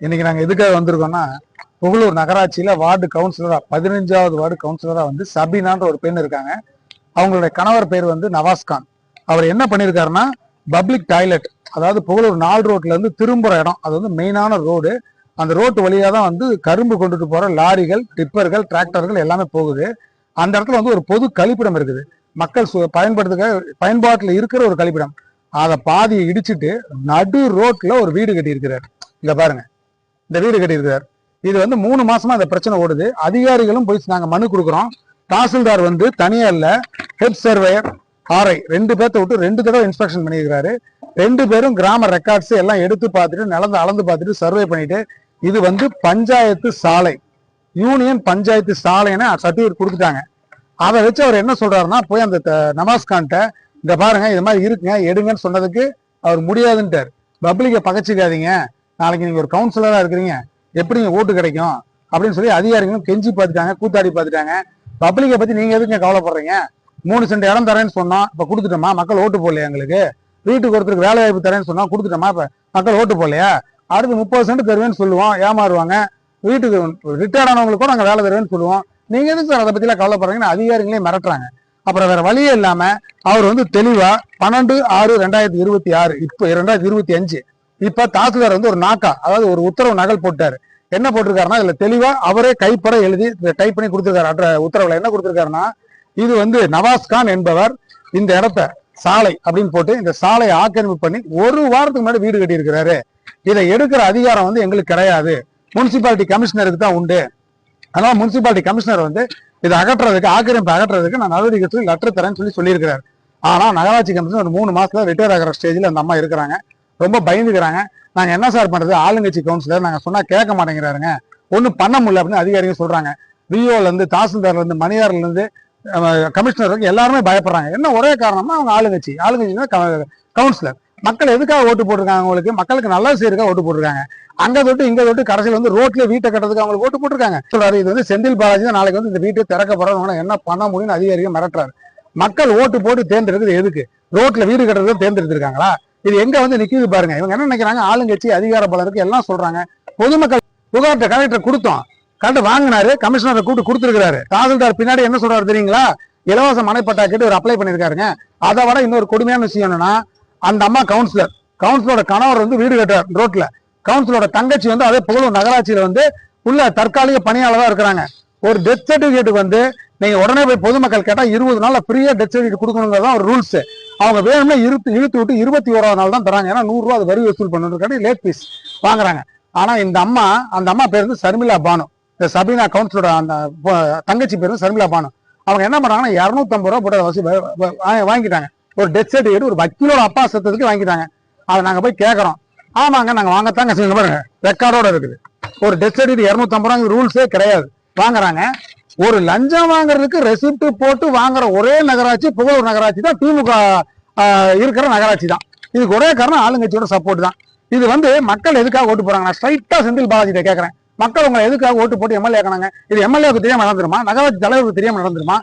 இன்னைக்கு நாங்க எதுக்காக வந்திருக்கோம்னா புகழூர் நகராட்சியில வார்டு கவுன்சிலரா பதினஞ்சாவது வார்டு கவுன்சிலரா வந்து சபீனான்ற ஒரு பெண் இருக்காங்க. அவங்களுடைய கணவர் பேர் வந்து நவாஸ்கான் அவர் என்ன பண்ணியிருக்காருன்னா பப்ளிக் டாய்லெட் அதாவது புகழூர் நாலு ரோட்ல இருந்து திரும்புற இடம் அது வந்து மெயினான ரோடு. அந்த ரோட்டு வழியா தான் வந்து கரும்பு கொண்டுட்டு போற லாரிகள் டிப்பர்கள் டிராக்டர்கள் எல்லாமே போகுது. அந்த இடத்துல வந்து ஒரு பொது கழிப்பிடம் இருக்குது. மக்கள் சு- பயன்படுத்துக பயன்பாட்டில் இருக்கிற ஒரு கழிப்பிடம். அதை பாதியை இடிச்சிட்டு நடு ரோட்ல ஒரு வீடு கட்டி இருக்கிறார் இங்க பாருங்க. இந்த வீடு கட்டியிருக்கிறார் இது வந்து மூணு மாசமா இந்த பிரச்சனை ஓடுது. அதிகாரிகளும் போய் நாங்க மனு கொடுக்குறோம். தாசில்தார் வந்து தனியா இல்ல ஹெட் சர்வேயர் ஆர்ஐ ரெண்டு பேர்த்த விட்டு ரெண்டு தடவை இன்ஸ்பெக்ஷன் பண்ணியிருக்காரு ரெண்டு பேரும் கிராம ரெக்கார்ட்ஸ் எல்லாம் எடுத்து பார்த்துட்டு நிலந்து அளந்து பார்த்துட்டு சர்வே பண்ணிட்டு இது வந்து பஞ்சாயத்து சாலை. யூனியன் பஞ்சாயத்து சாலைன்னு சர்டிஃபிகேட் கொடுத்துட்டாங்க. அதை வச்சு அவர் என்ன சொல்றாருன்னா போய் அந்த த- இந்த பாருங்க இது மாதிரி இருக்குங்க எடுங்கன்னு சொன்னதுக்கு அவர் முடியாதுன்ட்டார். பப்ளிக்கை பகச்சிக்காதீங்க. நாளைக்கு நீங்க ஒரு கவுன்சிலரா இருக்கிறீங்க. எப்படிங்க ஓட்டு கிடைக்கும்? அப்படின்னு சொல்லி அதிகாரிகளும் கெஞ்சி பார்த்துட்டாங்க கூத்தாடி பார்த்துட்டாங்க. பப்ளிக்கை பத்தி நீங்க எதுக்கு கவலைப்படுறீங்க? மூணு சென்ட் இடம் தரேன்னு சொன்னோம் இப்ப கொடுத்துட்டோமா? மக்கள் ஓட்டு போடலையா எங்களுக்கு? வீட்டுக்கு ஒருத்தருக்கு வேலை வாய்ப்பு தரேன்னு சொன்னா கொடுத்துட்டோமா? இப்ப மக்கள் ஓட்டு போடலையா? அடுத்து முப்பது சென்ட் தருவேன்னு சொல்லுவோம் ஏமாறுவாங்க. வீட்டுக்கு ரிட்டையர்டானவங்களுக்கு கூட நாங்க வேலை தருவேன்னு சொல்லுவோம். நீங்க எதுக்கு சார் அதை பத்திலாம் கவலைப்படுறீங்கன்னு அதிகாரிகளே மிரட்டுறாங்க. அப்புறம் வேற வழியே இல்லாம அவர் வந்து தெளிவா பன்னெண்டு ஆறு ரெண்டாயிரத்தி இருபத்தி ஆறு இப்போ ரெண்டாயிரத்தி இருபத்தி அஞ்சு இப்ப தாசில்தார் வந்து ஒரு நாக்கா அதாவது ஒரு உத்தரவு நகல் போட்டாரு. என்ன போட்டிருக்காருன்னா இதுல தெளிவா அவரே கைப்பட எழுதி டைப் பண்ணி கொடுத்திருக்காரு. அட்ர உத்தரவுல என்ன கொடுத்திருக்காருன்னா இது வந்து நவாஸ் கான் என்பவர் இந்த இடத்த சாலை அப்படின்னு போட்டு இந்த சாலையை ஆக்கிரமிப்பு பண்ணி ஒரு வாரத்துக்கு முன்னாடி வீடு கட்டியிருக்கிறாரு. இதை எடுக்கிற அதிகாரம் வந்து எங்களுக்கு கிடையாது. முனிசிபாலிட்டி கமிஷனருக்கு தான் உண்டு. அதனால முனிசிபாலிட்டி கமிஷனர் வந்து இதை அகற்றுறதுக்கு ஆக்கிரமிப்பு அகற்றுறதுக்கு நான் நடவடிக்கை சொல்லி லெட்டர் தரேன்னு சொல்லி சொல்லியிருக்கிறார். ஆனா நகராட்சி கமிஷனர் ஒரு மூணு மாசத்துல ரிட்டையர் ஆகிற ஸ்டேஜ்ல அந்த அம்மா இருக்கிறாங்க. ரொம்ப பயந்துக்கிறாங்க. நாங்க என்ன சார் பண்றது? ஆளுங்கட்சி கவுன்சிலர் நாங்க சொன்னா கேட்க மாட்டேங்கிறாருங்க. ஒன்றும் பண்ண முடியல அப்படின்னு அதிகாரிகள் சொல்றாங்க. விஓல இருந்து தாசில்தார்ல இருந்து மணியார்ல இருந்து கமிஷனர் வரைக்கும் எல்லாருமே பயப்படுறாங்க. என்ன ஒரே காரணமா அவங்க ஆளுங்கட்சி. ஆளுங்கட்சினா கவுன்சிலர் மக்கள் எதுக்காக ஓட்டு போட்டிருக்காங்க அவங்களுக்கு? மக்களுக்கு நல்லா செய்யறதுக்காக ஓட்டு போட்டிருக்காங்க. அங்க தொட்டு இங்க தொட்டு கடைசியில் வந்து ரோட்ல வீட்டை கட்டுறதுக்கு அவங்களுக்கு ஓட்டு போட்டிருக்காங்க. சொல்றாரு இது வந்து செந்தில் பாலாஜி தான் நாளைக்கு வந்து இந்த வீட்டை திறக்க போறாங்க என்ன பண்ண முடியும்னு அதிகாரிகள் மிரட்டுறாரு. மக்கள் ஓட்டு போட்டு தேர்ந்தெடுக்கிறது எதுக்கு? ரோட்ல வீடு கட்டுறது தேர்ந்தெடுத்திருக்காங்களா? இது எங்க வந்து நிக்குது பாருங்க. இவங்க என்ன நினைக்கிறாங்க? ஆளுங்கட்சி அதிகார பலருக்கு எல்லாம் சொல்றாங்க. பொதுமக்கள் புகார்ட்ட கலெக்டர் கொடுத்தோம். கலெக்டர் வாங்கினாரு கமிஷனரை கூப்பிட்டு கொடுத்துருக்காரு தாசில்தார் பின்னாடி என்ன சொல்றாரு தெரியுங்களா? இலவச மனைப்பட்டா கேட்டு ஒரு அப்ளை பண்ணிருக்காருங்க அதை விட இன்னொரு கொடுமையான விஷயம் என்னன்னா அந்த அம்மா கவுன்சிலர் கவுன்சிலரோட கணவர் வந்து வீடு கட்டுறார் ரோட்ல கவுன்சிலரோட தங்கச்சி வந்து அதே புகழூர் நகராட்சியில வந்து உள்ள தற்காலிக பணியாளராக இருக்கிறாங்க. ஒரு டெத் சர்டிபிகேட் வந்து நீங்க உடனே போய் பொதுமக்கள் கேட்டா இருபது நாள் ஃப்ரீயா டெத் சர்டிபிகேட் கொடுக்கணுங்கிறது ஒரு ரூல்ஸ் அவங்க வேணும்னா இழுத்து இழுத்து விட்டு இருபத்தி ஓராவது நாள் தான் தராங்க. ஏன்னா நூறுரூவா அது வரி வசூல் பண்ணுறதுக்காண்டி லேட் ஃபீஸ் வாங்குறாங்க. ஆனால் இந்த அம்மா அந்த அம்மா பேர் வந்து சர்மிளா பானு. இந்த சபீனா கவுன்சிலோட அந்த தங்கச்சி பேர் வந்து சர்மிளா பானு. அவங்க என்ன பண்ணுறாங்கன்னா இரநூத்தம்பது ரூபா போட்டு வசூல் வாங்கிட்டாங்க. ஒரு டெத் சர்டிஃபிகேட் ஒரு வக்கீலோட அப்பா சத்தத்துக்கு வாங்கிட்டாங்க. அதை நாங்கள் போய் கேட்குறோம் ஆமாங்க நாங்கள் வாங்கத்தாங்க சொல்லுங்க பாருங்க. ரெக்கார்டோட இருக்குது. ஒரு டெத் சர்டிஃபிகேட் இரநூத்தம்பது ரூபாங்க ரூல்ஸே கிடையாது. வாங்குறாங்க. ஒரு லஞ்சம் வாங்குறதுக்கு ரெசிப்ட் போட்டு வாங்குற ஒரே நகராட்சி புகழூர் நகராட்சி தான் திமுக ஆஹ், இருக்கிற நகராட்சி தான். இதுக்கு ஒரே காரணம் ஆளுங்கட்சியோட சப்போர்ட் தான். இது வந்து மக்கள் எதுக்காக ஓட்டு போறாங்க நான் ஸ்ட்ரைட்டா செந்தில் பாலாஜிட்ட கேட்கறேன் மக்கள் உங்களை எதுக்காக ஓட்டு போட்டு எம்எல்ஏ ஆக்கினாங்க இது எம்எல்ஏவுக்கு தெரியாம நடந்துருமா? நகராட்சி தலைவருக்கு தெரியாம நடந்துருமா?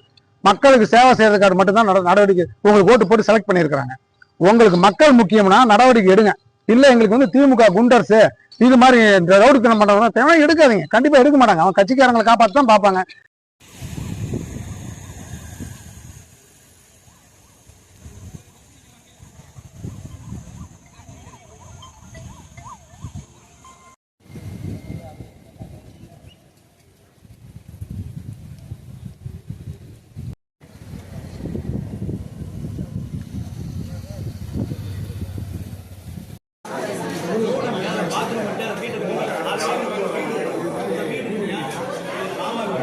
மக்களுக்கு சேவை செய்யறதுக்காக மட்டும்தான் நட- நடவடிக்கை உங்களுக்கு ஓட்டு போட்டு செலக்ட் பண்ணியிருக்கிறாங்க. உங்களுக்கு மக்கள் முக்கியம்னா நடவடிக்கை எடுங்க. இல்ல எங்களுக்கு வந்து திமுக குண்டர்ஸ் இது மாதிரி இந்த ரவுடித்தனம் பண்றவங்க தேவை எடுக்காதீங்க. கண்டிப்பா எடுக்க மாட்டாங்க. அவன் கட்சிக்காரங்களை காப்பாற்ற தான் பார்ப்பாங்க.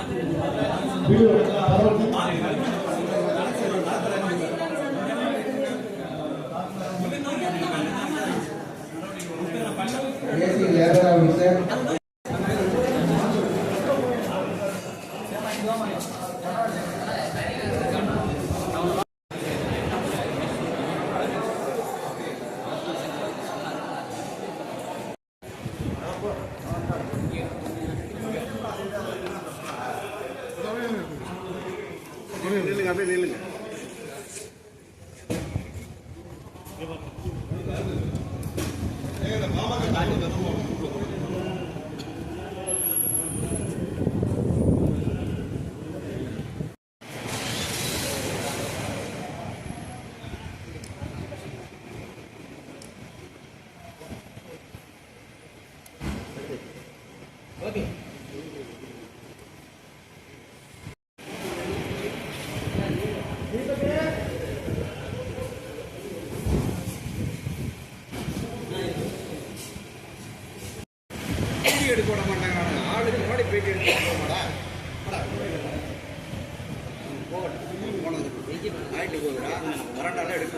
ஏசி 내가 마마가 나한테 넣어 வீடியோ எடுக்க விட மாட்டாங்க ஆளுக்கு முன்னாடி பேட்டி எடுக்க போகமாடா போகட்டும். போனது ஆயிட்டு போகுதுடா. வரண்டாலாம் எடுக்க.